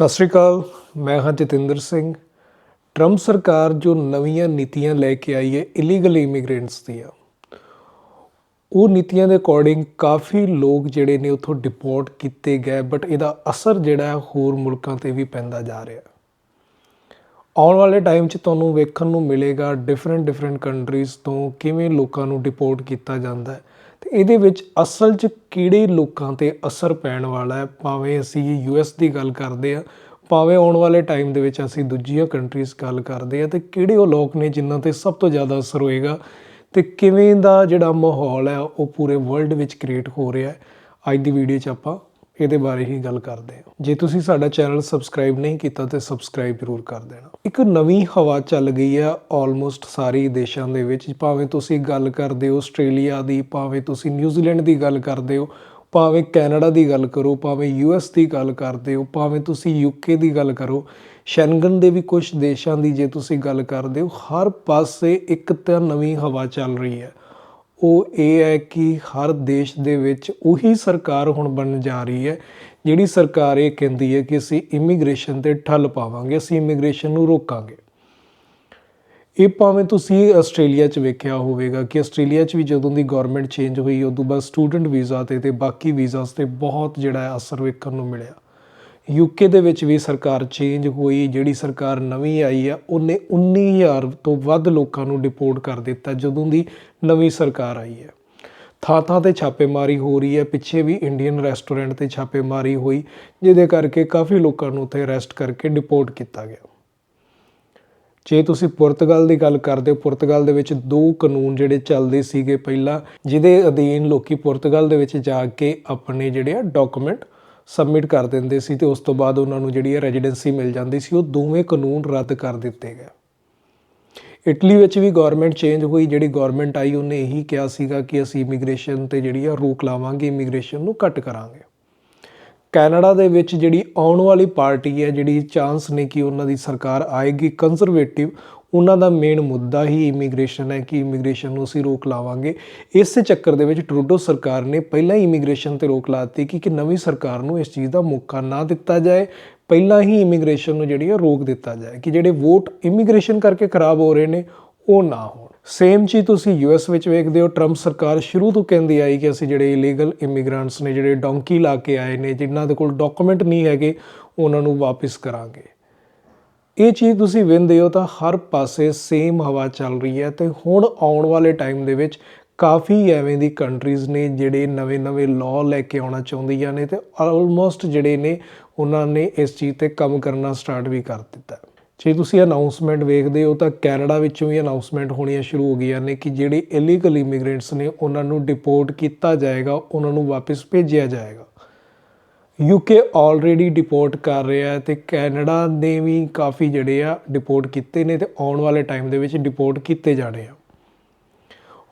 ਸਤਿ ਸ਼੍ਰੀ ਅਕਾਲ, ਮੈਂ ਹਾਂ ਜਤਿੰਦਰ ਸਿੰਘ। ਟਰੰਪ ਸਰਕਾਰ ਜੋ ਨਵੀਆਂ ਨੀਤੀਆਂ ਲੈ ਕੇ ਆਈ ਹੈ ਇਲੀਗਲ ਇਮੀਗ੍ਰੈਂਟਸ ਦੀਆਂ, ਉਹ ਨੀਤੀਆਂ ਦੇ ਅਕੋਰਡਿੰਗ ਕਾਫੀ ਲੋਕ ਜਿਹੜੇ ਨੇ ਉੱਥੋਂ ਡਿਪੋਰਟ ਕੀਤੇ ਗਏ ਬਟ ਇਹਦਾ ਅਸਰ ਜਿਹੜਾ ਹੋਰ ਮੁਲਕਾਂ ਤੇ ਵੀ ਪੈਂਦਾ ਜਾ ਰਿਹਾ। ਆਉਣ ਵਾਲੇ ਟਾਈਮ 'ਚ ਤੁਹਾਨੂੰ ਵੇਖਣ ਨੂੰ ਮਿਲੇਗਾ ਡਿਫਰੈਂਟ ਡਿਫਰੈਂਟ ਕੰਟਰੀਜ਼ ਤੋਂ ਕਿਵੇਂ ਲੋਕਾਂ ਨੂੰ ਡਿਪੋਰਟ ਕੀਤਾ ਜਾਂਦਾ ਹੈ। ਤੇ ਇਹਦੇ ਵਿੱਚ ਅਸਲ 'ਚ ਕਿਹੜੇ ਲੋਕਾਂ ਤੇ ਅਸਰ ਪੈਣ ਵਾਲਾ ਹੈ? ਭਾਵੇਂ ਅਸੀਂ ਯੂਐਸ ਦੀ ਗੱਲ ਕਰਦੇ ਆ ਭਾਵੇਂ ਆਉਣ ਵਾਲੇ ਟਾਈਮ ਦੇ ਵਿੱਚ ਅਸੀਂ ਦੂਜੀਆਂ ਕੰਟਰੀਜ਼ ਗੱਲ ਕਰਦੇ ਆ ਤੇ ਕਿਹੜੇ ਉਹ ਲੋਕ ਨੇ ਜਿਨ੍ਹਾਂ ਤੇ ਸਭ ਤੋਂ ਜ਼ਿਆਦਾ ਅਸਰ ਹੋਏਗਾ? ਤੇ ਕਿਵੇਂ ਦਾ ਜਿਹੜਾ ਮਾਹੌਲ ਹੈ, ਉਹ ਪੂਰੇ ਵਰਲਡ ਵਿੱਚ ਕ੍ਰੀਏਟ ਹੋ ਰਿਹਾ ਹੈ? ਅੱਜ ਦੀ ਵੀਡੀਓ 'ਚ ਆਪਾਂ ਇਹਦੇ ਬਾਰੇ ਹੀ ਗੱਲ ਕਰਦੇ ਹਾਂ। ਜੇ ਤੁਸੀਂ ਸਾਡਾ ਚੈਨਲ ਸਬਸਕ੍ਰਾਈਬ ਨਹੀਂ ਕੀਤਾ ਤੇ ਸਬਸਕ੍ਰਾਈਬ ਜ਼ਰੂਰ ਕਰ ਦੇਣਾ। ਇੱਕ ਨਵੀਂ ਹਵਾ ਚੱਲ ਗਈ ਹੈ ਆਲਮੋਸਟ ਸਾਰੇ ਦੇਸ਼ਾਂ ਦੇ ਵਿੱਚ। ਭਾਵੇਂ ਤੁਸੀਂ ਗੱਲ ਕਰਦੇ ਹੋ ਆਸਟ੍ਰੇਲੀਆ ਦੀ, ਭਾਵੇਂ ਤੁਸੀਂ ਨਿਊਜ਼ੀਲੈਂਡ ਦੀ ਗੱਲ ਕਰਦੇ ਹੋ, ਭਾਵੇਂ ਕੈਨੇਡਾ ਦੀ ਗੱਲ ਕਰੋ, ਭਾਵੇਂ ਯੂਐਸ ਦੀ ਗੱਲ ਕਰਦੇ ਹੋ, ਭਾਵੇਂ ਤੁਸੀਂ ਯੂਕੇ ਦੀ ਗੱਲ ਕਰੋ ਸ਼ੈਂਗਨ ਦੇ ਵੀ ਕੁਝ ਦੇਸ਼ਾਂ ਦੀ ਜੇ ਤੁਸੀਂ ਗੱਲ ਕਰਦੇ ਹੋ, ਹਰ ਪਾਸੇ ਇੱਕ ਤਾਂ ਨਵੀਂ ਹਵਾ ਚੱਲ ਰਹੀ ਹੈ। ਉਹ ਇਹ ਹੈ ਕਿ ਹਰ ਦੇਸ਼ ਦੇ ਵਿੱਚ ਉਹੀ ਸਰਕਾਰ ਹੁਣ ਬਣਨ ਜਾ ਰਹੀ ਹੈ, ਜਿਹੜੀ ਸਰਕਾਰ ਇਹ ਕਹਿੰਦੀ ਹੈ ਕਿ ਅਸੀਂ ਇਮੀਗ੍ਰੇਸ਼ਨ ਤੇ ਠੱਲ ਪਾਵਾਂਗੇ, ਅਸੀਂ ਇਮੀਗ੍ਰੇਸ਼ਨ ਨੂੰ ਰੋਕਾਂਗੇ। ਇਹ ਭਾਵੇਂ ਤੁਸੀਂ ਆਸਟ੍ਰੇਲੀਆ 'ਚ ਵੇਖਿਆ ਹੋਵੇਗਾ ਕਿ ਆਸਟ੍ਰੇਲੀਆ 'ਚ ਵੀ ਜਦੋਂ ਦੀ ਗਵਰਨਮੈਂਟ ਚੇਂਜ ਹੋਈ, ਉਦੋਂ ਬਾਅਦ ਸਟੂਡੈਂਟ ਵੀਜ਼ਾ ਤੇ ਤੇ ਬਾਕੀ ਵੀਜ਼ਾਸ ਤੇ ਬਹੁਤ ਜਿਹੜਾ ਅਸਰ ਵੇਖਣ ਨੂੰ ਮਿਲਿਆ। ਯੂਕੇ ਦੇ ਵਿੱਚ ਵੀ ਸਰਕਾਰ ਚੇਂਜ ਹੋਈ, ਜਿਹੜੀ ਸਰਕਾਰ ਨਵੀਂ ਆਈ ਆ, ਉਹਨੇ 19000 ਤੋਂ ਵੱਧ ਲੋਕਾਂ ਨੂੰ ਡਿਪੋਰਟ ਕਰ ਦਿੱਤਾ, ਜਦੋਂ ਦੀ ਨਵੀਂ ਸਰਕਾਰ ਆਈ ਹੈ। ਥਾਂ ਥਾਂ ਤੇ ਛਾਪੇਮਾਰੀ ਹੋ ਰਹੀ ਹੈ, ਪਿੱਛੇ ਵੀ ਇੰਡੀਅਨ ਰੈਸਟੋਰੈਂਟ ਤੇ ਛਾਪੇਮਾਰੀ ਹੋਈ, ਜਿਹਦੇ ਕਰਕੇ ਕਾਫੀ ਲੋਕਾਂ ਨੂੰ ਉੱਥੇ ਅਰੈਸਟ ਕਰਕੇ ਡਿਪੋਰਟ ਕੀਤਾ ਗਿਆ। ਜੇ ਤੁਸੀਂ ਪੁਰਤਗਾਲ ਦੀ ਗੱਲ ਕਰਦੇ ਹੋ, ਪੁਰਤਗਾਲ ਦੇ ਵਿੱਚ ਦੋ ਕਾਨੂੰਨ ਜਿਹੜੇ ਚੱਲਦੇ ਸੀਗੇ ਪਹਿਲਾਂ, ਜਿਹਦੇ ਅਧੀਨ ਲੋਕੀ ਪੁਰਤਗਾਲ ਦੇ ਵਿੱਚ ਜਾ ਕੇ ਆਪਣੇ ਜਿਹੜੇ ਆ ਡਾਕੂਮੈਂਟ ਸਬਮਿਟ ਕਰ ਦਿੰਦੇ ਸੀ ਤੇ ਉਸ ਤੋਂ ਬਾਅਦ ਉਹਨਾਂ ਨੂੰ ਜਿਹੜੀ ਹੈ ਰੈਜ਼ੀਡੈਂਸੀ ਮਿਲ ਜਾਂਦੀ ਸੀ, ਉਹ ਦੋਵੇਂ ਕਾਨੂੰਨ ਰੱਦ ਕਰ ਦਿੱਤੇ ਗਏ। ਇਟਲੀ ਵਿੱਚ ਵੀ ਗਵਰਨਮੈਂਟ ਚੇਂਜ ਹੋਈ, ਜਿਹੜੀ ਗਵਰਨਮੈਂਟ ਆਈ, ਉਹਨੇ ਇਹੀ ਕਿਹਾ ਸੀਗਾ ਕਿ ਅਸੀਂ ਇਮੀਗ੍ਰੇਸ਼ਨ ਤੇ ਜਿਹੜੀ ਆ ਰੋਕ ਲਾਵਾਂਗੇ ਇਮੀਗ੍ਰੇਸ਼ਨ ਨੂੰ ਘੱਟ ਕਰਾਂਗੇ। ਕੈਨੇਡਾ ਦੇ ਵਿੱਚ ਜਿਹੜੀ ਆਉਣ ਵਾਲੀ ਪਾਰਟੀ ਹੈ, ਜਿਹੜੀ ਚਾਂਸ ਨੇ ਕਿ ਉਹਨਾਂ ਦੀ ਸਰਕਾਰ ਆਏਗੀ ਕੰਜ਼ਰਵੇਟਿਵ ਉਹਨਾਂ ਦਾ ਮੇਨ ਮੁੱਦਾ ਹੀ ਇਮੀਗ੍ਰੇਸ਼ਨ ਹੈ ਕਿ ਇਮੀਗ੍ਰੇਸ਼ਨ ਨੂੰ ਅਸੀਂ ਰੋਕ ਲਾਵਾਂਗੇ। ਇਸ ਚੱਕਰ ਦੇ ਵਿੱਚ ਟਰੂਡੋ ਸਰਕਾਰ ਨੇ ਪਹਿਲਾਂ ਹੀ ਇਮੀਗ੍ਰੇਸ਼ਨ ਤੇ ਰੋਕ ਲਾਤੀ ਕਿ ਕਿ ਨਵੀਂ ਸਰਕਾਰ ਨੂੰ ਇਸ ਚੀਜ਼ ਦਾ ਮੌਕਾ ਨਾ ਦਿੱਤਾ ਜਾਏ। ਪਹਿਲਾਂ ਹੀ ਇਮੀਗ੍ਰੇਸ਼ਨ ਨੂੰ ਜਿਹੜੀ ਹੈ ਰੋਕ ਦਿੱਤਾ ਜਾਏ ਕਿ ਜਿਹੜੇ ਵੋਟ ਇਮੀਗ੍ਰੇਸ਼ਨ ਕਰਕੇ ਖਰਾਬ ਹੋ ਰਹੇ ਨੇ, ਉਹ ਨਾ ਹੋਣ। ਸੇਮ ਚੀਜ਼ ਤੁਸੀਂ ਯੂਐਸ ਵਿੱਚ ਵੇਖਦੇ ਹੋ ਟਰੰਪ ਸਰਕਾਰ ਸ਼ੁਰੂ ਤੋਂ ਕਹਿੰਦੀ ਆਈ ਕਿ ਅਸੀਂ ਜਿਹੜੇ ਇਲੀਗਲ ਇਮੀਗ੍ਰੈਂਟਸ ਨੇ, ਜਿਹੜੇ ਡੋਂਕੀ ਲਾ ਕੇ ਆਏ ਨੇ, ਜਿਨ੍ਹਾਂ ਦੇ ਕੋਲ ਡਾਕੂਮੈਂਟ ਨਹੀਂ ਹੈਗੇ, ਉਹਨਾਂ ਨੂੰ ਵਾਪਸ ਕਰਾਂਗੇ। ਇਹ ਚੀਜ਼ ਤੁਸੀਂ ਵੇਖਦੇ ਹੋ ਤਾਂ ਹਰ ਪਾਸੇ ਸੇਮ ਹਵਾ ਚੱਲ ਰਹੀ ਹੈ ਤੇ ਹੁਣ ਆਉਣ ਵਾਲੇ ਟਾਈਮ ਦੇ ਵਿੱਚ ਕਾਫੀ ਐਵੇਂ ਦੀ ਕੰਟਰੀਜ਼ ਨੇ ਜਿਹੜੇ ਨਵੇਂ-ਨਵੇਂ ਲਾਅ ਲੈ ਕੇ ਆਉਣਾ ਚਾਹੁੰਦੀਆਂ ਨੇ ਤੇ ਆਲਮੋਸਟ ਜਿਹੜੇ ਨੇ ਉਹਨਾਂ ਨੇ ਇਸ ਚੀਜ਼ ਤੇ ਕੰਮ ਕਰਨਾ ਸਟਾਰਟ ਵੀ ਕਰ ਦਿੱਤਾ। ਜੇ ਤੁਸੀਂ ਅਨਾਉਂਸਮੈਂਟ ਵੇਖਦੇ ਹੋ ਤਾਂ ਕੈਨੇਡਾ ਵਿੱਚੋਂ ਵੀ ਅਨਾਉਂਸਮੈਂਟ ਹੋਣੀਆਂ ਸ਼ੁਰੂ ਹੋ ਗਈਆਂ ਨੇ ਕਿ ਜਿਹੜੇ ਇਲੀਗਲ ਇਮੀਗ੍ਰੈਂਟਸ ਨੇ ਉਹਨਾਂ ਨੂੰ ਡਿਪੋਰਟ ਕੀਤਾ ਜਾਏਗਾ, ਉਹਨਾਂ ਨੂੰ ਵਾਪਸ ਭੇਜਿਆ ਜਾਏਗਾ। ਯੂਕੇ ਆਲਰੇਡੀ ਡਿਪੋਰਟ ਕਰ ਰਿਹਾ ਹੈ ਤੇ ਕੈਨੇਡਾ ਨੇ ਵੀ ਕਾਫੀ ਜਿਹੜੇ ਆ ਡਿਪੋਰਟ ਕੀਤੇ ਨੇ ਤੇ ਆਉਣ ਵਾਲੇ ਟਾਈਮ ਦੇ ਵਿੱਚ ਡਿਪੋਰਟ ਕੀਤੇ ਜਾਣੇ ਆ।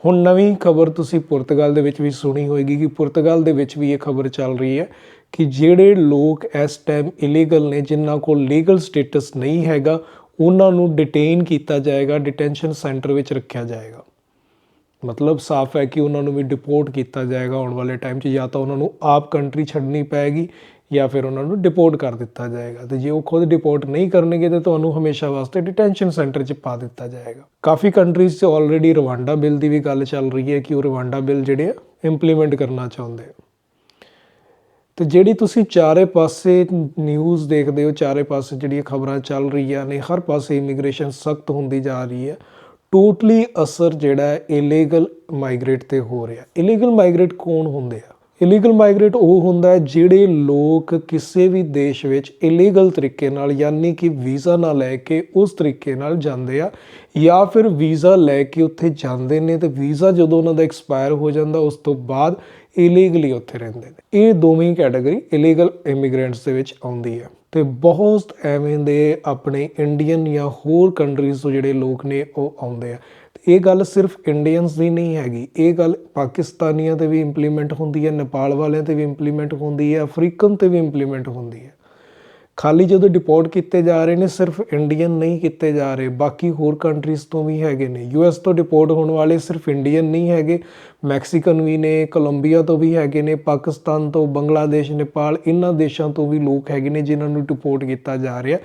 ਹੁਣ ਨਵੀਂ ਖਬਰ ਤੁਸੀਂ ਪੁਰਤਗਾਲ ਦੇ ਵਿੱਚ ਵੀ ਸੁਣੀ ਹੋਏਗੀ ਕਿ ਪੁਰਤਗਾਲ ਦੇ ਵਿੱਚ ਵੀ ਇਹ ਖਬਰ ਚੱਲ ਰਹੀ ਹੈ ਕਿ ਜਿਹੜੇ ਲੋਕ ਇਸ ਟਾਈਮ ਇਲੀਗਲ ਨੇ, ਜਿਨ੍ਹਾਂ ਕੋਲ ਲੀਗਲ ਸਟੇਟਸ ਨਹੀਂ ਹੈਗਾ, ਉਹਨਾਂ ਨੂੰ ਡਿਟੇਨ ਕੀਤਾ ਜਾਏਗਾ ਡਿਟੈਂਸ਼ਨ ਸੈਂਟਰ ਵਿੱਚ ਰੱਖਿਆ ਜਾਏਗਾ। ਮਤਲਬ ਸਾਫ਼ ਹੈ ਕਿ ਉਹਨਾਂ ਨੂੰ ਵੀ ਡਿਪੋਰਟ ਕੀਤਾ ਜਾਏਗਾ ਆਉਣ ਵਾਲੇ ਟਾਈਮ 'ਚ, ਜਾਂ ਤਾਂ ਉਹਨਾਂ ਨੂੰ ਆਪ ਕੰਟਰੀ ਛੱਡਣੀ ਪੈਗੀ ਜਾਂ ਫਿਰ ਉਹਨਾਂ ਨੂੰ ਡਿਪੋਰਟ ਕਰ ਦਿੱਤਾ ਜਾਏਗਾ। ਤੇ ਜੇ ਉਹ ਖੁਦ ਡਿਪੋਰਟ ਨਹੀਂ ਕਰਨਗੇ, ਤੇ ਤੁਹਾਨੂੰ ਹਮੇਸ਼ਾ ਵਾਸਤੇ ਡਿਟੈਂਸ਼ਨ ਸੈਂਟਰ 'ਚ ਪਾ ਦਿੱਤਾ ਜਾਏਗਾ। ਕਾਫੀ ਕੰਟਰੀਜ਼ 'ਚ ਆਲਰੇਡੀ ਰਵਾਂਡਾ ਬਿੱਲ ਦੀ ਵੀ ਗੱਲ ਚੱਲ ਰਹੀ ਹੈ ਕਿ ਉਹ ਰਵਾਂਡਾ ਬਿੱਲ ਜਿਹੜੇ ਆ ਇੰਪਲੀਮੈਂਟ ਕਰਨਾ ਚਾਹੁੰਦੇ ਆ। ਤੇ ਜਿਹੜੀ ਤੁਸੀਂ ਚਾਰੇ ਪਾਸੇ ਨਿਊਜ਼ ਦੇਖਦੇ ਹੋ, ਚਾਰੇ ਪਾਸੇ ਜਿਹੜੀਆਂ ਖਬਰਾਂ ਚੱਲ ਰਹੀਆਂ ਨੇ, ਹਰ ਪਾਸੇ ਇਮੀਗ੍ਰੇਸ਼ਨ ਸਖਤ ਹੁੰਦੀ ਜਾ ਰਹੀ ਹੈ। ਟੋਟਲੀ ਅਸਰ ਜਿਹੜਾ ਇਲੀਗਲ ਮਾਈਗ੍ਰੇਟ ਤੇ ਹੋ ਰਿਹਾ। ਇਲੀਗਲ ਮਾਈਗ੍ਰੇਟ ਕੌਣ ਹੁੰਦੇ ਆ? ਇਲੀਗਲ ਮਾਈਗ੍ਰੇਟ ਉਹ ਹੁੰਦਾ ਹੈ ਜਿਹੜੇ ਲੋਕ ਕਿਸੇ ਵੀ ਦੇਸ਼ ਵਿੱਚ ਇਲੀਗਲ ਤਰੀਕੇ ਨਾਲ ਯਾਨੀ ਕਿ ਵੀਜ਼ਾ ਨਾ ਲੈ ਕੇ ਉਸ ਤਰੀਕੇ ਨਾਲ ਜਾਂਦੇ ਆ ਜਾਂ ਫਿਰ ਵੀਜ਼ਾ ਲੈ ਕੇ ਉੱਥੇ ਜਾਂਦੇ ਨੇ ਤੇ ਵੀਜ਼ਾ ਜਦੋਂ ਉਹਨਾਂ ਦਾ ਐਕਸਪਾਇਰ ਹੋ ਜਾਂਦਾ ਉਸ ਤੋਂ ਬਾਅਦ ਇਲੀਗਲੀ ਉੱਥੇ ਰਹਿੰਦੇ ਨੇ। ਇਹ ਦੋਵੇਂ ਕੈਟਾਗਰੀ ਇਲੀਗਲ ਇਮੀਗ੍ਰੈਂਟਸ ਦੇ ਵਿੱਚ ਆਉਂਦੀ ਹੈ ਤੇ ਬਹੁਤ ਐਵੇਂ ਦੇ ਆਪਣੇ ਇੰਡੀਅਨ ਜਾਂ ਹੋਰ ਕੰਟਰੀਜ਼ ਤੋਂ ਜਿਹੜੇ ਲੋਕ ਨੇ ਉਹ ਆਉਂਦੇ ਆ। ਇਹ ਗੱਲ ਸਿਰਫ ਇੰਡੀਅਨਸ ਦੀ ਨਹੀਂ ਹੈਗੀ, ਇਹ ਗੱਲ ਪਾਕਿਸਤਾਨੀਆਂ ਤੇ ਵੀ ਇੰਪਲੀਮੈਂਟ ਹੁੰਦੀ ਹੈ, ਨੇਪਾਲ ਵਾਲਿਆਂ ਤੇ ਵੀ ਇੰਪਲੀਮੈਂਟ ਹੁੰਦੀ ਹੈ, ਅਫਰੀਕਨ ਤੇ ਵੀ ਇੰਪਲੀਮੈਂਟ ਹੁੰਦੀ ਹੈ। ਖਾਲੀ ਜਦੋਂ ਡਿਪੋਰਟ ਕੀਤੇ ਜਾ ਰਹੇ ਨੇ, ਸਿਰਫ ਇੰਡੀਅਨ ਨਹੀਂ ਕੀਤੇ ਜਾ ਰਹੇ, ਬਾਕੀ ਹੋਰ ਕੰਟਰੀਜ਼ ਤੋਂ ਵੀ ਹੈਗੇ ਨੇ। ਯੂਐਸ ਤੋਂ ਡਿਪੋਰਟ ਹੋਣ ਵਾਲੇ ਸਿਰਫ ਇੰਡੀਅਨ ਨਹੀਂ ਹੈਗੇ ਮੈਕਸੀਕਨ ਵੀ ਨੇ ਕੋਲੰਬੀਆ ਤੋਂ ਵੀ ਹੈਗੇ ਨੇ ਪਾਕਿਸਤਾਨ ਤੋਂ ਬੰਗਲਾਦੇਸ਼ ਨੇਪਾਲ ਇਹਨਾਂ ਦੇਸ਼ਾਂ ਤੋਂ ਵੀ ਲੋਕ ਹੈਗੇ ਨੇ ਜਿਨ੍ਹਾਂ ਨੂੰ ਡਿਪੋਰਟ ਕੀਤਾ ਜਾ ਰਿਹਾ।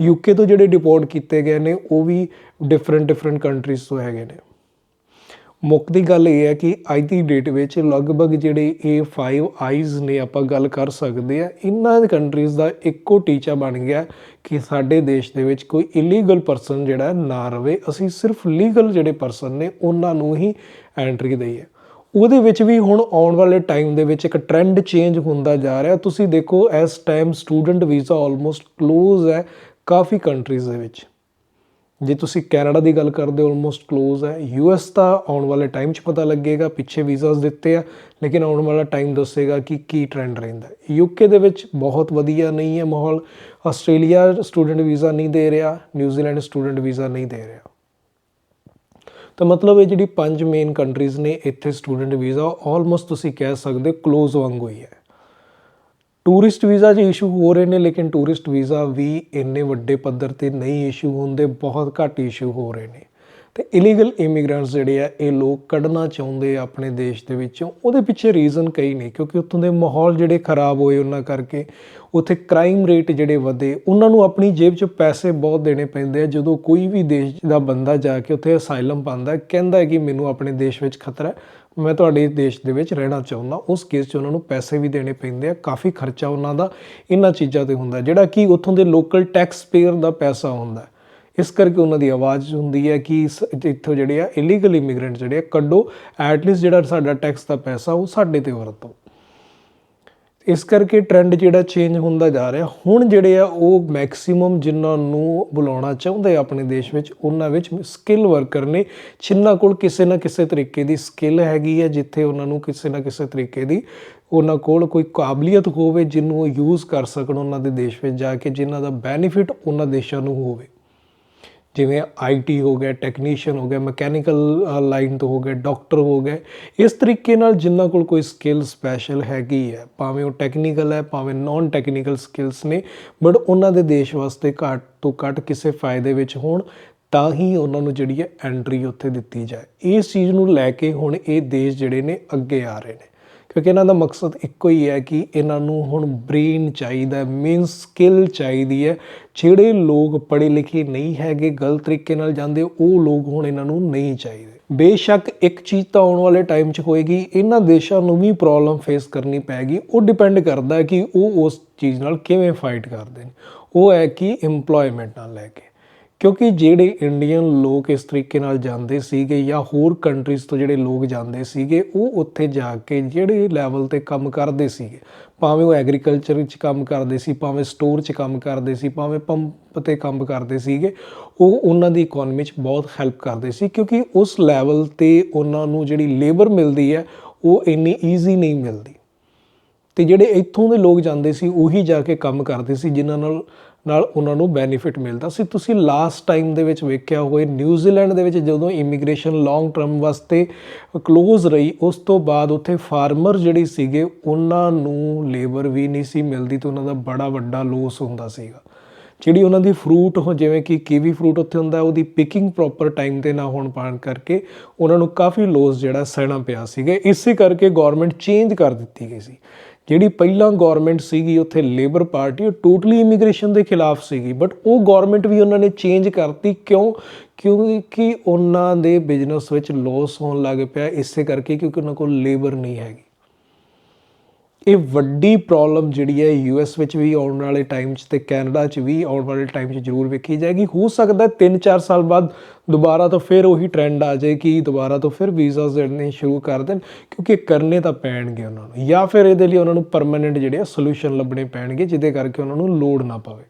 ਯੂਕੇ ਤੋਂ ਜਿਹੜੇ ਡਿਪੋਰਟ ਕੀਤੇ ਗਏ ਨੇ, ਉਹ ਵੀ ਡਿਫਰੈਂਟ ਡਿਫਰੈਂਟ ਕੰਟਰੀਜ਼ ਤੋਂ ਹੈਗੇ ਨੇ। ਮੁੱਖ ਦੀ ਗੱਲ ਇਹ ਹੈ ਕਿ ਅੱਜ ਦੀ ਡੇਟ ਵਿੱਚ ਲਗਭਗ ਜਿਹੜੇ ਇਹ 5 ਆਈਜ਼ ਨੇ ਆਪਾਂ ਗੱਲ ਕਰ ਸਕਦੇ ਆ ਇਹਨਾਂ ਕੰਟਰੀਜ਼ ਦਾ ਇੱਕੋ ਟੀਚਾ ਬਣ ਗਿਆ ਕਿ ਸਾਡੇ ਦੇਸ਼ ਦੇ ਵਿੱਚ ਕੋਈ ਇਲੀਗਲ ਪਰਸਨ ਜਿਹੜਾ ਨਾ ਰਵੇ। ਅਸੀਂ ਸਿਰਫ ਲੀਗਲ ਜਿਹੜੇ ਪਰਸਨ ਨੇ, ਉਹਨਾਂ ਨੂੰ ਹੀ ਐਂਟਰੀ ਦਈਏ। ਉਹਦੇ ਵਿੱਚ ਵੀ ਹੁਣ ਆਉਣ ਵਾਲੇ ਟਾਈਮ ਦੇ ਵਿੱਚ ਇੱਕ ਟ੍ਰੈਂਡ ਚੇਂਜ ਹੁੰਦਾ ਜਾ ਰਿਹਾ। ਤੁਸੀਂ ਦੇਖੋ, ਇਸ time student visa almost close ਹੈ ਕਾਫੀ ਕੰਟਰੀਜ਼ ਦੇ ਵਿੱਚ। ਜੇ ਤੁਸੀਂ ਕੈਨੇਡਾ ਦੀ ਗੱਲ ਕਰਦੇ ਹੋ ਆਲਮੋਸਟ ক্লোਜ਼ ਹੈ। ਯੂ ਯੂਐਸ ਤਾਂ ਆਉਣ ਵਾਲੇ ਟਾਈਮ 'ਚ ਪਤਾ ਲੱਗੇਗਾ, ਪਿੱਛੇ ਵੀਜ਼ਾਸ ਦਿੱਤੇ ਆ, ਲੇਕਿਨ ਆਉਣ ਵਾਲਾ ਟਾਈਮ ਦੱਸੇਗਾ ਕਿ ਕੀ ਟ੍ਰੈਂਡ ਰਹਿੰਦਾ ਯੂਕੇ ਦੇ ਵਿੱਚ ਬਹੁਤ ਵਧੀਆ ਨਹੀਂ ਹੈ ਮਾਹੌਲ। ਆਸਟ੍ਰੇਲੀਆ ਸਟੂਡੈਂਟ ਵੀਜ਼ਾ ਨਹੀਂ ਦੇ ਰਿਹਾ ਨਿਊਜ਼ੀਲੈਂਡ ਸਟੂਡੈਂਟ ਵੀਜ਼ਾ ਨਹੀਂ ਦੇ ਰਿਹਾ। ਤਾਂ ਮਤਲਬ ਇਹ ਜਿਹੜੀ ਪੰਜ ਮੇਨ ਕੰਟਰੀਜ਼ ਨੇ, ਇੱਥੇ ਸਟੂਡੈਂਟ ਵੀਜ਼ਾ ਆਲਮੋਸਟ ਤੁਸੀਂ ਕਹਿ ਸਕਦੇ ਕਲੋਜ਼ ਵਾਂਗ ਹੋਈ ਹੈ। ਟੂਰਿਸਟ ਵੀਜ਼ਾ 'ਚ ਇਸ਼ੂ ਹੋ ਰਹੇ ਨੇ, ਲੇਕਿਨ ਟੂਰਿਸਟ ਵੀਜ਼ਾ ਵੀ ਇੰਨੇ ਵੱਡੇ ਪੱਧਰ ਤੇ ਨਹੀਂ ਇਸ਼ੂ ਹੁੰਦੇ, ਬਹੁਤ ਘੱਟ ਇਸ਼ੂ ਹੋ ਰਹੇ ਨੇ। ਤੇ ਇਲੀਗਲ ਇਮੀਗ੍ਰੈਂਟਸ ਜਿਹੜੇ ਆ, ਇਹ ਲੋਕ ਕੱਢਣਾ ਚਾਹੁੰਦੇ ਆ ਆਪਣੇ ਦੇਸ਼ ਦੇ ਵਿੱਚੋਂ। ਉਹਦੇ ਪਿੱਛੇ ਰੀਜ਼ਨ ਕਈ ਨੇ, ਕਿਉਂਕਿ ਉੱਥੋਂ ਦੇ ਮਾਹੌਲ ਜਿਹੜੇ ਖਰਾਬ ਹੋਏ ਉਹਨਾਂ ਕਰਕੇ, ਉੱਥੇ ਕ੍ਰਾਈਮ ਰੇਟ ਜਿਹੜੇ ਵਧੇ, ਉਹਨਾਂ ਨੂੰ ਆਪਣੀ ਜੇਬ 'ਚ ਪੈਸੇ ਬਹੁਤ ਦੇਣੇ ਪੈਂਦੇ ਆ। ਜਦੋਂ ਕੋਈ ਵੀ ਦੇਸ਼ ਦਾ ਬੰਦਾ ਜਾ ਕੇ ਉੱਥੇ ਅਸਾਈਲਮ ਪਾਉਂਦਾ ਕਹਿੰਦਾ ਹੈ ਕਿ ਮੈਨੂੰ ਆਪਣੇ ਦੇਸ਼ ਵਿੱਚ ਖਤਰਾ ਮੈਂ ਤੁਹਾਡੇ ਦੇਸ਼ ਦੇ ਵਿੱਚ ਰਹਿਣਾ ਚਾਹੁੰਦਾ ਉਸ ਕੇਸ 'ਚ ਉਹਨਾਂ ਨੂੰ ਪੈਸੇ ਵੀ ਦੇਣੇ ਪੈਂਦੇ ਆ, ਕਾਫੀ ਖਰਚਾ ਉਹਨਾਂ ਦਾ ਇਹਨਾਂ ਚੀਜ਼ਾਂ ਤੇ ਹੁੰਦਾ, ਜਿਹੜਾ ਕਿ ਉੱਥੋਂ ਦੇ ਲੋਕਲ ਟੈਕਸ ਪੇਅਰ ਦਾ ਪੈਸਾ ਹੁੰਦਾ ਇਸ ਕਰਕੇ ਉਹਨਾਂ ਦੀ ਆਵਾਜ਼ ਹੁੰਦੀ ਹੈ ਕਿ ਇਸ- ਇੱਥੋਂ ਜਿਹੜੇ ਆ ਇਲੀਗਲ ਇਮੀਗ੍ਰੈਂਟ ਜਿਹੜੇ ਆ, ਕੱਢੋ ਐਟਲੀਸਟ ਜਿਹੜਾ ਸਾਡਾ ਟੈਕਸ ਦਾ ਪੈਸਾ ਉਹ ਸਾਡੇ ਤੇ ਵਰਤੋ। ਇਸ ਕਰਕੇ ਟ੍ਰੈਂਡ ਜਿਹੜਾ ਚੇਂਜ ਹੁੰਦਾ ਜਾ ਰਿਹਾ, ਹੁਣ ਜਿਹੜੇ ਆ ਉਹ ਮੈਕਸਿਮਮ ਜਿਨ੍ਹਾਂ ਨੂੰ ਬੁਲਾਉਣਾ ਚਾਹੁੰਦੇ ਆ ਆਪਣੇ ਦੇਸ਼ ਵਿੱਚ, ਉਹਨਾਂ ਵਿੱਚ ਸਕਿੱਲ ਵਰਕਰ ਨੇ। ਜਿਨ੍ਹਾਂ ਕੋਲ ਕਿਸੇ ਨਾ ਕਿਸੇ ਤਰੀਕੇ ਦੀ ਸਕਿੱਲ ਹੈਗੀ ਹੈ, ਜਿੱਥੇ ਉਹਨਾਂ ਨੂੰ ਕਿਸੇ ਨਾ ਕਿਸੇ ਤਰੀਕੇ ਦੀ ਉਹਨਾਂ ਕੋਲ ਕੋਈ ਕਾਬਲੀਅਤ ਹੋਵੇ, ਜਿਹਨੂੰ ਉਹ ਯੂਜ਼ ਕਰ ਸਕਣ ਉਹਨਾਂ ਦੇ ਦੇਸ਼ ਵਿੱਚ ਜਾ ਕੇ, ਜਿਨ੍ਹਾਂ ਦਾ ਬੈਨੀਫਿਟ ਉਹਨਾਂ ਦੇਸ਼ਾਂ ਨੂੰ ਹੋਵੇ। ਜਿਵੇਂ ਆਈਟੀ ਹੋ ਗਿਆ ਟੈਕਨੀਸ਼ੀਅਨ ਹੋ ਗਿਆ ਮਕੈਨੀਕਲ ਲਾਈਨ ਤੋਂ ਹੋ ਗਿਆ ਡਾਕਟਰ ਹੋ ਗਏ ਇਸ ਤਰੀਕੇ ਨਾਲ ਜਿਨ੍ਹਾਂ ਕੋਲ ਕੋਈ ਸਕਿੱਲ ਸਪੈਸ਼ਲ ਹੈਗੀ ਹੈ, ਭਾਵੇਂ ਉਹ ਟੈਕਨੀਕਲ ਹੈ, ਭਾਵੇਂ ਨਾਨ ਟੈਕਨੀਕਲ ਸਕਿੱਲਸ ਨੇ ਬਟ ਉਹਨਾਂ ਦੇ ਦੇਸ਼ ਵਾਸਤੇ ਘੱਟ ਤੋਂ ਘੱਟ ਕਿਸੇ ਫਾਇਦੇ ਵਿੱਚ ਹੋਣ, ਤਾਂ ਹੀ ਉਹਨਾਂ ਨੂੰ ਜਿਹੜੀ ਹੈ ਐਂਟਰੀ ਉੱਥੇ ਦਿੱਤੀ ਜਾਏ। ਇਸ ਚੀਜ਼ ਨੂੰ ਲੈ ਕੇ ਹੁਣ ਇਹ ਦੇਸ਼ ਜਿਹੜੇ ਨੇ ਅੱਗੇ ਆ ਰਹੇ ਨੇ। ਕਿਉਂਕਿ ਇਹਨਾਂ ਦਾ ਮਕਸਦ ਇੱਕੋ ਹੀ ਹੈ ਕਿ ਇਹਨਾਂ ਨੂੰ ਹੁਣ ਬ੍ਰੇਨ ਚਾਹੀਦਾ ਮੇਨ ਸਕਿੱਲ ਚਾਹੀਦੀ ਹੈ। ਜਿਹੜੇ ਲੋਕ ਪੜ੍ਹੇ ਲਿਖੇ ਨਹੀਂ ਹੈਗੇ, ਗਲਤ ਤਰੀਕੇ ਨਾਲ ਜਾਂਦੇ, ਉਹ ਲੋਕ ਹੁਣ ਇਹਨਾਂ ਨੂੰ ਨਹੀਂ ਚਾਹੀਦੇ। ਬੇਸ਼ੱਕ ਇੱਕ ਚੀਜ਼ ਤਾਂ ਆਉਣ ਵਾਲੇ ਟਾਈਮ 'ਚ ਹੋਏਗੀ, ਇਹਨਾਂ ਦੇਸ਼ਾਂ ਨੂੰ ਵੀ ਪ੍ਰੋਬਲਮ ਫੇਸ ਕਰਨੀ ਪੈਗੀ। ਉਹ ਡਿਪੈਂਡ ਕਰਦਾ ਕਿ ਉਹ ਉਸ ਚੀਜ਼ ਨਾਲ ਕਿਵੇਂ ਫਾਈਟ ਕਰਦੇ ਨੇ। ਉਹ ਹੈ ਕਿ EMPLOYMENT ਨਾਲ ਲੈ ਕੇ। ਕਿਉਂਕਿ ਜਿਹੜੇ ਇੰਡੀਅਨ ਲੋਕ ਇਸ ਤਰੀਕੇ ਨਾਲ ਜਾਂਦੇ ਸੀਗੇ ਜਾਂ ਹੋਰ ਕੰਟਰੀਜ਼ ਤੋਂ ਜਿਹੜੇ ਲੋਕ ਜਾਂਦੇ ਸੀਗੇ, ਉਹ ਉੱਥੇ ਜਾ ਕੇ ਜਿਹੜੇ ਲੈਵਲ ਤੇ ਕੰਮ ਕਰਦੇ ਸੀਗੇ, ਭਾਵੇਂ ਉਹ ਐਗਰੀਕਲਚਰ ਵਿੱਚ ਕੰਮ ਕਰਦੇ ਸੀ, ਭਾਵੇਂ ਸਟੋਰ 'ਚ ਕੰਮ ਕਰਦੇ ਸੀ, ਭਾਵੇਂ ਪੰਪ ਤੇ ਕੰਮ ਕਰਦੇ ਸੀਗੇ, ਉਹ ਉਹਨਾਂ ਦੀ ਇਕਨੋਮੀ 'ਚ ਬਹੁਤ ਹੈਲਪ ਕਰਦੇ ਸੀ ਕਿਉਂਕਿ ਉਸ ਲੈਵਲ ਤੇ ਉਹਨਾਂ ਨੂੰ ਜਿਹੜੀ ਲੇਬਰ ਮਿਲਦੀ ਹੈ, ਉਹ ਇੰਨੀ ਈਜ਼ੀ ਨਹੀਂ ਮਿਲਦੀ। ਤੇ ਜਿਹੜੇ ਇੱਥੋਂ ਦੇ ਲੋਕ ਜਾਂਦੇ ਸੀ, ਉਹੀ ਜਾ ਕੇ ਕੰਮ ਕਰਦੇ ਸੀ, ਜਿਨ੍ਹਾਂ ਨਾਲ ਨਾਲ ਉਹਨਾਂ ਨੂੰ ਬੈਨੀਫਿਟ ਮਿਲਦਾ। ਸੀ ਤੁਸੀਂ ਲਾਸਟ ਟਾਈਮ ਦੇ ਵਿੱਚ ਵੇਖਿਆ ਹੋਵੇ ਨਿਊਜ਼ੀਲੈਂਡ ਦੇ ਵਿੱਚ ਜਦੋਂ ਇਮੀਗ੍ਰੇਸ਼ਨ ਲੌਂਗ ਟਰਮ ਵਾਸਤੇ ক্লোਜ਼ ਰਹੀ, ਉਸ ਤੋਂ ਬਾਅਦ ਉੱਥੇ ਫਾਰਮਰ ਜਿਹੜੇ ਸੀਗੇ, ਉਹਨਾਂ ਨੂੰ ਲੇਬਰ ਵੀ ਨਹੀਂ ਸੀ ਮਿਲਦੀ ਤੇ ਉਹਨਾਂ ਦਾ ਬੜਾ ਵੱਡਾ ਲੋਸ ਹੁੰਦਾ ਸੀਗਾ। ਜਿਹੜੀ ਉਹਨਾਂ ਦੀ ਫਰੂਟ ਹੋ, ਜਿਵੇਂ ਕਿ ਕੀਵੀ ਫਰੂਟ ਉੱਥੇ ਹੁੰਦਾ, ਉਹਦੀ ਪਿਕਿੰਗ ਪ੍ਰੋਪਰ ਟਾਈਮ ਤੇ ਨਾ ਹੋਣ ਪਾਣ ਕਰਕੇ ਉਹਨਾਂ ਨੂੰ ਕਾਫੀ ਲੋਸ ਜਿਹੜਾ ਸਹਿਣਾ ਪਿਆ ਸੀਗਾ। ਇਸੇ ਕਰਕੇ ਗਵਰਨਮੈਂਟ ਚੇਂਜ ਕਰ ਦਿੱਤੀ ਗਈ ਸੀ। ਜਿਹੜੀ ਪਹਿਲਾਂ ਗਵਰਨਮੈਂਟ ਸੀਗੀ, ਉੱਥੇ ਲੇਬਰ ਪਾਰਟੀ ਉਹ ਟੋਟਲੀ ਇਮੀਗ੍ਰੇਸ਼ਨ ਦੇ ਖਿਲਾਫ ਸੀਗੀ। ਬਟ ਉਹ ਗਵਰਨਮੈਂਟ ਵੀ ਉਹਨਾਂ ਨੇ ਚੇਂਜ ਕਰਤੀ। ਕਿਉਂ? ਕਿਉਂਕਿ ਉਹਨਾਂ ਦੇ ਬਿਜ਼ਨਸ ਵਿੱਚ ਲਾਸ ਹੋਣ ਲੱਗ ਪਿਆ, ਇਸੇ ਕਰਕੇ ਕਿਉਂਕਿ ਉਹਨਾਂ ਕੋਲ ਲੇਬਰ ਨਹੀਂ ਹੈਗੀ। ਇਹ ਵੱਡੀ ਪ੍ਰੋਬਲਮ ਜਿਹੜੀ ਹੈ ਯੂਐਸ ਵਿੱਚ ਵੀ ਆਉਣ ਵਾਲੇ ਟਾਈਮ 'ਚ ਤੇ ਕੈਨੇਡਾ 'ਚ ਵੀ ਆਉਣ ਵਾਲੇ ਟਾਈਮ 'ਚ ਜ਼ਰੂਰ ਵੇਖੀ ਜਾਏਗੀ। ਹੋ ਸਕਦਾ 3-4 ਸਾਲ ਬਾਅਦ ਦੁਬਾਰਾ ਤੋਂ ਫਿਰ ਉਹੀ ਟ੍ਰੈਂਡ ਆ ਜਾਏ ਕਿ ਦੁਬਾਰਾ ਤੋਂ ਫਿਰ ਵੀਜ਼ਾਸ ਦੇਣੇ ਸ਼ੁਰੂ ਕਰ ਦੇਣ, ਕਿਉਂਕਿ ਕਰਨੇ ਤਾਂ ਪੈਣਗੇ ਉਹਨਾਂ ਨੂੰ। ਜਾਂ ਫਿਰ ਇਹਦੇ ਲਈ ਉਹਨਾਂ ਨੂੰ ਪਰਮਨੈਂਟ ਜਿਹੜੇ ਆ ਸੋਲੂਸ਼ਨ ਲੱਭਣੇ ਪੈਣਗੇ, ਜਿਹਦੇ ਕਰਕੇ ਉਹਨਾਂ ਨੂੰ ਲੋਡ ਨਾ ਪਵੇ।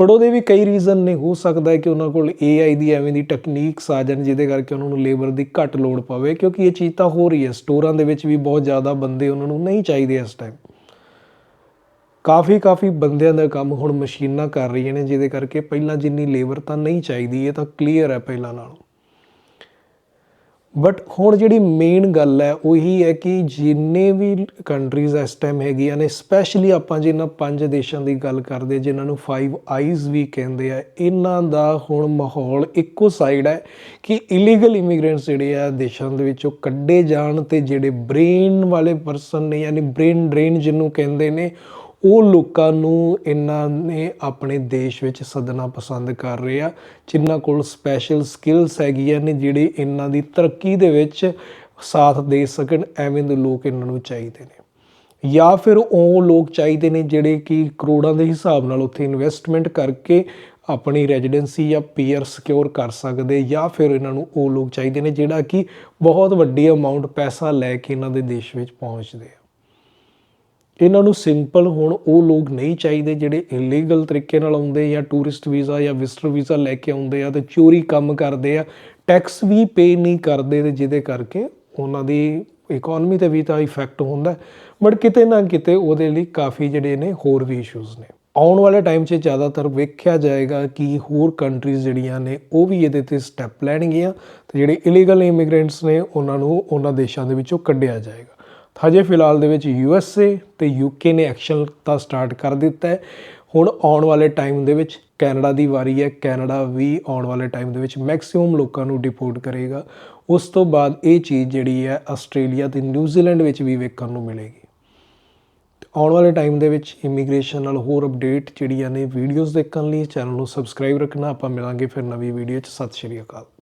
ਪਰ ਉਹਦੇ ਵੀ ਕਈ ਰੀਜ਼ਨ ਨੇ, ਹੋ ਸਕਦਾ ਹੈ ਕਿ ਉਹਨਾਂ ਕੋਲ AI ਦੀ ਐਵੇਂ ਦੀ ਟੈਕਨੀਕਸ ਆ ਜਾਣ ਜਿਹਦੇ ਕਰਕੇ ਉਹਨਾਂ ਨੂੰ ਲੇਬਰ ਦੀ ਘੱਟ ਲੋੜ ਪਵੇ, ਕਿਉਂਕਿ ਇਹ ਚੀਜ਼ ਤਾਂ ਹੋ ਰਹੀ ਹੈ, ਸਟੋਰਾਂ ਦੇ ਵਿੱਚ ਵੀ ਬਹੁਤ ਜ਼ਿਆਦਾ ਬੰਦੇ ਉਹਨਾਂ ਨੂੰ ਨਹੀਂ ਚਾਹੀਦੇ ਇਸ ਟਾਈਮ ਕਾਫੀ ਕਾਫੀ ਬੰਦਿਆਂ ਦਾ ਕੰਮ ਹੁਣ ਮਸ਼ੀਨਾਂ ਕਰ ਰਹੀਆਂ ਨੇ, ਜਿਹਦੇ ਕਰਕੇ ਪਹਿਲਾਂ ਜਿੰਨੀ ਲੇਬਰ ਤਾਂ ਨਹੀਂ ਚਾਹੀਦੀ, ਇਹ ਤਾਂ ਕਲੀਅਰ ਹੈ ਪਹਿਲਾਂ ਨਾਲੋਂ। ਬਟ ਹੁਣ ਜਿਹੜੀ ਮੇਨ ਗੱਲ ਹੈ, ਉਹੀ ਹੈ ਕਿ ਜਿੰਨੇ ਵੀ ਕੰਟਰੀਜ਼ ਇਸ ਟਾਈਮ ਹੈਗੀਆਂ ਨੇ ਸਪੈਸ਼ਲੀ ਆਪਾਂ ਜਿਨ੍ਹਾਂ ਪੰਜ ਦੇਸ਼ਾਂ ਦੀ ਗੱਲ ਕਰਦੇ, ਜਿਨ੍ਹਾਂ ਨੂੰ ਫਾਈਵ ਆਈਜ਼ ਵੀ ਕਹਿੰਦੇ ਆ, ਇਹਨਾਂ ਦਾ ਹੁਣ ਮਾਹੌਲ ਇੱਕੋ ਸਾਈਡ ਹੈ ਕਿ ਇਲੀਗਲ ਇਮੀਗ੍ਰੈਂਟਸ ਜਿਹੜੇ ਆ ਦੇਸ਼ਾਂ ਦੇ ਵਿੱਚੋਂ ਕੱਢੇ ਜਾਣ ਤੇ ਜਿਹੜੇ ਬ੍ਰੇਨ ਵਾਲੇ ਪਰਸਨ ਨੇ, ਯਾਨੀ ਬ੍ਰੇਨ ਡਰੇਨ ਜਿਹਨੂੰ ਕਹਿੰਦੇ ਨੇ ਉਹ ਲੋਕਾਂ ਨੂੰ ਇਹਨਾਂ ਨੇ ਆਪਣੇ ਦੇਸ਼ ਵਿੱਚ ਸੱਦਣਾ ਪਸੰਦ ਕਰ ਰਹੇ ਆ, ਜਿਨ੍ਹਾਂ ਕੋਲ ਸਪੈਸ਼ਲ ਸਕਿੱਲਸ ਹੈਗੀਆਂ ਨੇ, ਜਿਹੜੇ ਇਹਨਾਂ ਦੀ ਤਰੱਕੀ ਦੇ ਵਿੱਚ ਸਾਥ ਦੇ ਸਕਣ, ਐਵੇਂ ਦੇ ਲੋਕ ਇਹਨਾਂ ਨੂੰ ਚਾਹੀਦੇ ਨੇ। ਜਾਂ ਫਿਰ ਉਹ ਲੋਕ ਚਾਹੀਦੇ ਨੇ ਜਿਹੜੇ ਕਿ ਕਰੋੜਾਂ ਦੇ ਹਿਸਾਬ ਨਾਲ ਉੱਥੇ ਇਨਵੈਸਟਮੈਂਟ ਕਰਕੇ ਆਪਣੀ ਰੈਜ਼ੀਡੈਂਸੀ ਜਾਂ ਪੀਅਰ ਸਿਕਿਉਰ ਕਰ ਸਕਦੇ, ਜਾਂ ਫਿਰ ਇਹਨਾਂ ਨੂੰ ਉਹ ਲੋਕ ਚਾਹੀਦੇ ਨੇ, ਜਿਹੜਾ ਕਿ ਬਹੁਤ ਵੱਡੀ ਅਮਾਉਂਟ ਪੈਸਾ ਲੈ ਕੇ ਇਹਨਾਂ ਦੇ ਦੇਸ਼ ਵਿੱਚ ਪਹੁੰਚਦੇ ਆ। ਇਹਨਾਂ ਨੂੰ ਸਿੰਪਲ ਹੁਣ ਉਹ ਲੋਕ ਨਹੀਂ ਚਾਹੀਦੇ ਜਿਹੜੇ ਇਲੀਗਲ ਤਰੀਕੇ ਨਾਲ ਆਉਂਦੇ ਜਾਂ ਟੂਰਿਸਟ ਵੀਜ਼ਾ ਜਾਂ ਵਿਜ਼ਟਰ ਵੀਜ਼ਾ ਲੈ ਕੇ ਆਉਂਦੇ ਆ ਤੇ ਚੋਰੀ ਕੰਮ ਕਰਦੇ ਆ ਟੈਕਸ ਵੀ ਪੇ ਨਹੀਂ ਕਰਦੇ ਤੇ ਜਿਹਦੇ ਕਰਕੇ ਉਹਨਾਂ ਦੀ ਇਕਨੋਮੀ ਤੇ ਵੀ ਤਾਂ ਇਫੈਕਟ ਹੁੰਦਾ। ਬਟ ਕਿਤੇ ਨਾ ਕਿਤੇ ਉਹਦੇ ਲਈ ਕਾਫੀ ਜਿਹੜੇ ਨੇ ਹੋਰ ਵੀ ਇਸ਼ੂਜ਼ ਨੇ। ਆਉਣ ਵਾਲੇ ਟਾਈਮ 'ਚ ਜ਼ਿਆਦਾਤਰ ਵੇਖਿਆ ਜਾਏਗਾ ਕਿ ਹੋਰ ਕੰਟਰੀਜ਼ ਜਿਹੜੀਆਂ ਨੇ ਉਹ ਵੀ ਇਹਦੇ ਤੇ ਸਟੈਪ ਲੈਣਗੀਆਂ ਤੇ ਜਿਹੜੇ ਇਲੀਗਲ ਇਮੀਗ੍ਰੈਂਟਸ ਨੇ ਉਹਨਾਂ ਨੂੰ ਉਹਨਾਂ ਦੇਸ਼ਾਂ ਦੇ ਵਿੱਚੋਂ ਕੱਢਿਆ ਜਾਏਗਾ। ਹਜੇ ਫਿਲਹਾਲ ਦੇ ਵਿੱਚ ਯੂਐਸਏ ਤੇ ਯੂਕੇ ਨੇ ਐਕਸ਼ਨ ਤਾਂ ਸਟਾਰਟ ਕਰ ਦਿੱਤਾ ਹੈ। ਹੁਣ ਆਉਣ ਵਾਲੇ ਟਾਈਮ ਦੇ ਵਿੱਚ ਕੈਨੇਡਾ ਦੀ ਵਾਰੀ ਹੈ। ਕੈਨੇਡਾ ਵੀ ਆਉਣ ਵਾਲੇ ਟਾਈਮ ਦੇ ਵਿੱਚ ਮੈਕਸਿਮਮ ਲੋਕਾਂ ਨੂੰ ਡਿਪੋਰਟ ਕਰੇਗਾ। ਉਸ ਤੋਂ ਬਾਅਦ ਇਹ ਚੀਜ਼ ਜਿਹੜੀ ਹੈ ਆਸਟ੍ਰੇਲੀਆ ਤੇ ਨਿਊਜ਼ੀਲੈਂਡ ਵਿੱਚ ਵੀ ਵੇਖਣ ਨੂੰ ਮਿਲੇਗੀ। ਤੇ ਆਉਣ ਵਾਲੇ ਟਾਈਮ ਦੇ ਵਿੱਚ ਇਮੀਗ੍ਰੇਸ਼ਨ ਨਾਲ ਹੋਰ ਅਪਡੇਟ ਜਿਹੜੀਆਂ ਨੇ ਵੀਡੀਓਜ਼ ਦੇਖਣ ਲਈ ਚੈਨਲ ਨੂੰ ਸਬਸਕ੍ਰਾਈਬ ਰੱਖਣਾ। ਆਪਾਂ ਮਿਲਾਂਗੇ ਫਿਰ ਨਵੀਂ ਵੀਡੀਓ 'ਚ। ਸਤਿ ਸ਼੍ਰੀ ਅਕਾਲ।